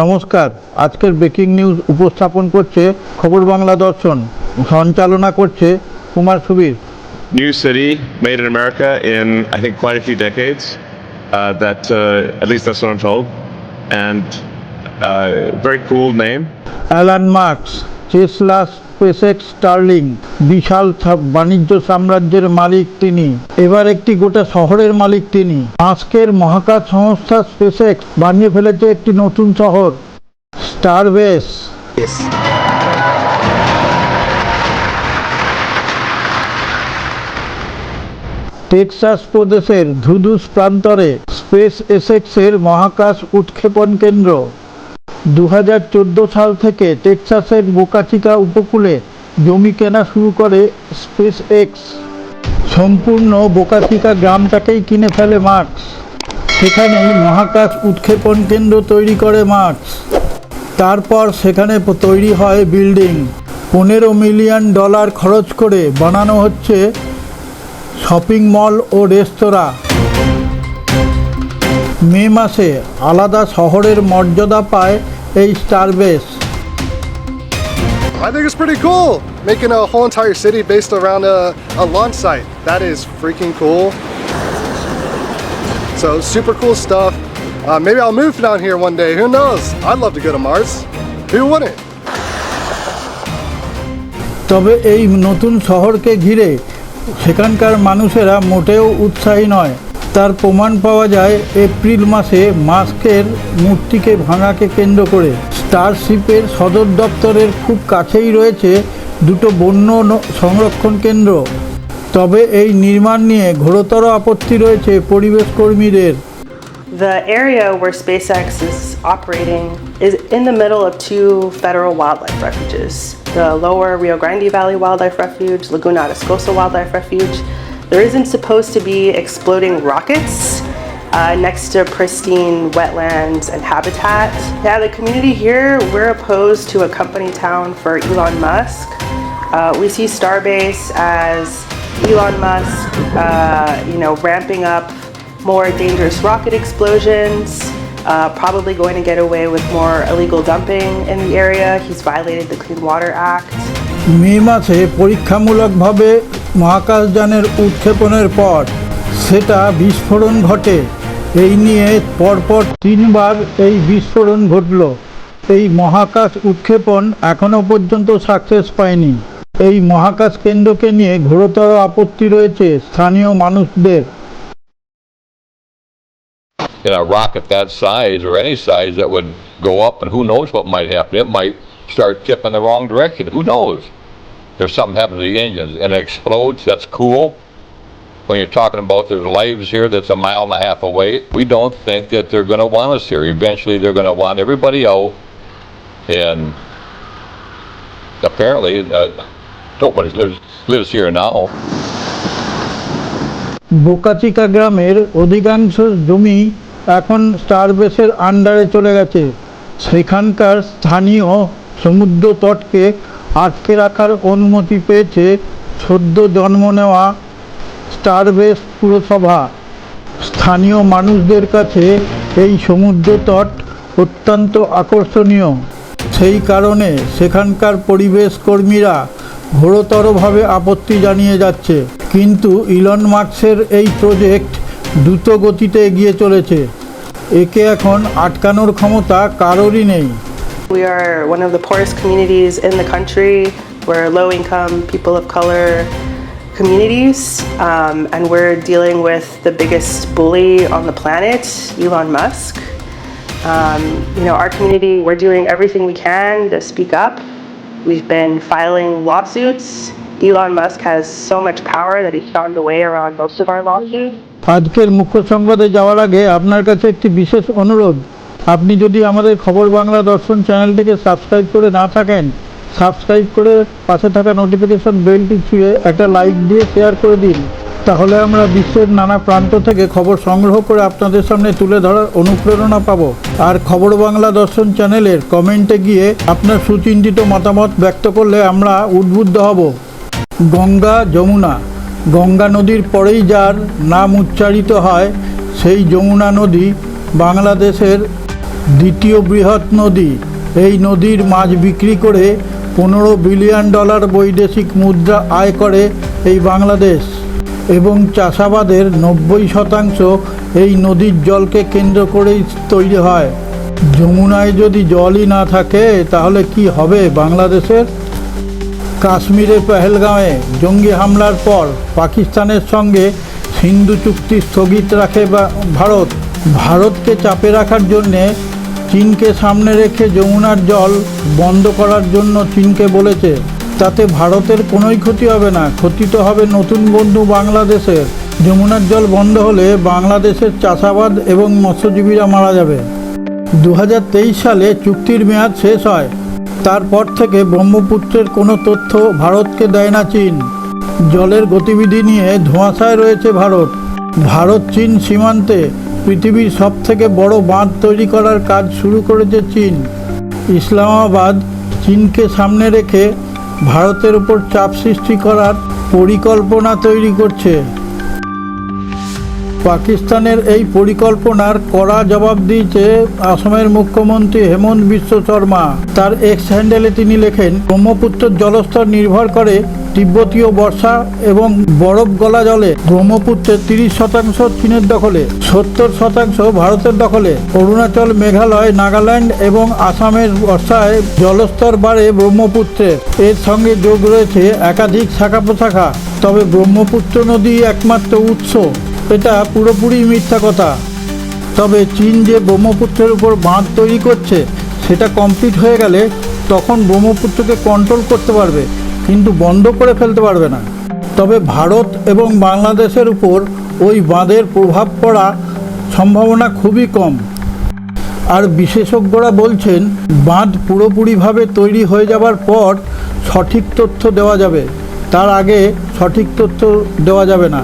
নমস্কার। আজকের breaking news উপস্থাপন করছে খবর বাংলা দর্শন। সঞ্চালনা করছে Kumar Subir. New city made in America in I think quite a few decades that at least that's what I am told and very cool name Elon Musk Tesla SpaceX Starlink বিশাল বাণিজ্য সাম্রাজ্যের মালিক তিনি। এবার একটি গোটা শহরের মালিক তিনি। মাস্কের মহাকাশ সংস্থা স্পেসেক্স বানিয়ে ফেলেছে একটি নতুন শহর স্টারবেস। টেক্সাস প্রদেশের ধুদুস প্রান্তরে স্পেস এসেক্সের মহাকাশ উৎক্ষেপণ কেন্দ্র। দু হাজার চোদ্দ সাল থেকে টেক্সাসের বোকাচিকা উপকূলে জমি কেনা শুরু করে স্পেস এক্স সম্পূর্ণ বোকাচিকা গ্রামটাকেই কিনে ফেলে মার্কস। সেখানেই মহাকাশ উৎক্ষেপণ কেন্দ্র তৈরি করে মার্কস। তারপর সেখানে তৈরি হয় বিল্ডিং। পনেরো মিলিয়ন ডলার খরচ করে বানানো হচ্ছে শপিং মল ও রেস্তোরাঁ। মে মাসে আলাদা শহরের মর্যাদা পায় এই Starbase I think it's pretty cool making a whole entire city based around a, a launch site. That is freaking cool. So, super cool stuff. Uh, maybe I'll move down here one day. Who knows? I'd love to go to Mars. Who wouldn't? তবে এই নতুন শহরকে ঘিরে সেখানকার মানুষেরা মোটেও উৎসাহী নয় তার প্রমাণ পাওয়া যায় এপ্রিল মাসে মাস্কের মূর্তিকে ভাঙাকে কেন্দ্র করে স্টারশিপের সদর দপ্তরের খুব কাছেই রয়েছে দুটো বন্য সংরক্ষণ কেন্দ্র তবে এই নির্মাণ নিয়ে ঘোরতর আপত্তি রয়েছে পরিবেশ কর্মীদের The area where SpaceX is operating is in the middle of two federal wildlife refuges the lower Rio Grande Valley Wildlife Refuge, Laguna Ascosa Wildlife Refuge. There isn't supposed to be exploding rockets uh, next to pristine wetlands and habitat. Yeah, the community here, we're opposed to a company town for Elon Musk. Uh, we see Starbase as Elon Musk, uh, you know, ramping up more dangerous rocket explosions, uh, probably going to get away with more illegal dumping in the area. He's violated the Clean Water Act. মে মাসে পরীক্ষামূলকভাবে মহাকাশযানের উৎক্ষেপণের পর সেটা বিস্ফোরণ ঘটে এই নিয়ে পরপর তিনবার এই বিস্ফোরণ ঘটল এই মহাকাশ উৎক্ষেপণ এখনও পর্যন্ত সাকসেস পায়নি এই মহাকাশ কেন্দ্রকে নিয়ে ঘোরতর আপত্তি রয়েছে স্থানীয় মানুষদের in a rocket that size or any size that would go up and who knows what might happen. It might start tipping the wrong direction. Who knows? There's something happens to the engines and it explodes. That's cool. When you're talking about there's lives here that's a mile and a half away, we don't think that they're going to want us here. Eventually, they're going to want everybody out. And apparently, uh, nobody lives, lives here now. বোকাচিকা গ্রামের অধিকাংশ জমি এখন স্টারবেসের আন্ডারে চলে গেছে সেখানকার স্থানীয় সমুদ্র তটকে আটকে রাখার অনুমতি পেয়েছে সদ্য জন্ম নেওয়া স্টারবেস পুরসভা। স্থানীয় মানুষদের কাছে এই সমুদ্র তট অত্যন্ত আকর্ষণীয়। সেই কারণে সেখানকার পরিবেশ কর্মীরা ঘোরতরভাবে আপত্তি জানিয়ে যাচ্ছে। কিন্তু ইলন মার্কসের এই প্রজেক্ট দ্রুত গতিতে এগিয়ে চলেছে। একে এখন আটকানোর ক্ষমতা কারোরই নেই। We are one of the poorest communities in the country. We're low income, people of color communities, um, and we're dealing with the biggest bully on the planet, Elon Musk. Um, you know, our community, we're doing everything we can to speak up. We've been filing lawsuits. Elon Musk has so much power that he's found a way around most of our lawsuits. আজকের মুখ্য সংবাদে যাওয়ার আগে আপনার কাছে একটি বিশেষ অনুরোধ আপনি যদি আমাদের খবর বাংলা দর্শন চ্যানেলটিকে সাবস্ক্রাইব করে না থাকেন, সাবস্ক্রাইব করে পাশে থাকা নোটিফিকেশন বেলটি ছুঁয়ে একটা লাইক দিয়ে শেয়ার করে দিন। তাহলে আমরা বিশ্বের নানা প্রান্ত থেকে খবর সংগ্রহ করে আপনাদের সামনে তুলে ধরার অনুপ্রেরণা পাব। আর খবর বাংলা দর্শন চ্যানেলের কমেন্টে গিয়ে আপনার সুচিন্তিত মতামত ব্যক্ত করলে আমরা উদ্বুদ্ধ হব। গঙ্গা যমুনা। গঙ্গা নদীর পরেই যার নাম উচ্চারিত হয়, সেই যমুনা নদী বাংলাদেশের দ্বিতীয় বৃহৎ নদী। এই নদীর মাছ বিক্রি করে পনেরো বিলিয়ন ডলার বৈদেশিক মুদ্রা আয় করে এই বাংলাদেশ এবং চাষাবাদের নব্বই শতাংশ এই নদীর জলকে কেন্দ্র করেই তৈরি হয়। যমুনায় যদি জলই না থাকে, তাহলে কি হবে বাংলাদেশের? কাশ্মীরের পেহেলগাঁওয়ে জঙ্গি হামলার পর পাকিস্তানের সঙ্গে সিন্ধু চুক্তি স্থগিত রাখে ভারত। ভারতকে চাপে রাখার জন্যে চীনকে সামনে রেখে যমুনার জল বন্ধ করার জন্য চীনকে বলেছে। তাতে ভারতের কোনোই ক্ষতি হবে না, ক্ষতি তো হবে নতুন বন্ধু বাংলাদেশের। যমুনার জল বন্ধ হলে বাংলাদেশের চাষাবাদ এবং মৎস্যজীবীরা মারা যাবে। দু হাজার তেইশ সালে চুক্তির মেয়াদ শেষ হয়। তারপর থেকে ব্রহ্মপুত্রের কোনো তথ্য ভারতকে দেয় না চীন। জলের গতিবিধি নিয়ে ধোঁয়াশায় রয়েছে ভারত। ভারত চীন সীমান্তে পৃথিবীর সব থেকে বড় বাঁধ তৈরি করার কাজ শুরু করেছে চীন। ইসলামাবাদ চীনকে সামনে রেখে ভারতের উপর চাপ সৃষ্টি করার পরিকল্পনা তৈরি করছে। পাকিস্তানের এই পরিকল্পনার কড়া জবাব দিয়েছে আসামের মুখ্যমন্ত্রী হেমন্ত বিশ্ব শর্মা। তার এক্স হ্যান্ডেলে তিনি লেখেন ব্রহ্মপুত্রের জলস্তর নির্ভর করে তিব্বতীয় বর্ষা এবং বরফ গলা জলে ব্রহ্মপুত্রের তিরিশ শতাংশ চীনের দখলে, সত্তর শতাংশ ভারতের দখলে, অরুণাচল, মেঘালয়, নাগাল্যান্ড এবং আসামের বর্ষায় জলস্তর বাড়ে ব্রহ্মপুত্রে। এর সঙ্গে যোগ রয়েছে একাধিক শাখা প্রশাখা, তবে ব্রহ্মপুত্র নদী একমাত্র উৎস। এটা পুরোপুরি মিথ্যা কথা। তবে চীন যে ব্রহ্মপুত্রের উপর বাঁধ তৈরি করছে, সেটা কমপ্লিট হয়ে গেলে তখন ব্রহ্মপুত্রকে কন্ট্রোল করতে পারবে, কিন্তু বন্ধ করে ফেলতে পারবে না। তবে ভারত এবং বাংলাদেশের উপর ওই বাঁধের প্রভাব পড়া সম্ভাবনা খুবই কম। আর বিশেষজ্ঞরা বলছেন, বাঁধ পুরোপুরিভাবে তৈরি হয়ে যাবার পর সঠিক তথ্য দেওয়া যাবে। তার আগে সঠিক তথ্য দেওয়া যাবে না।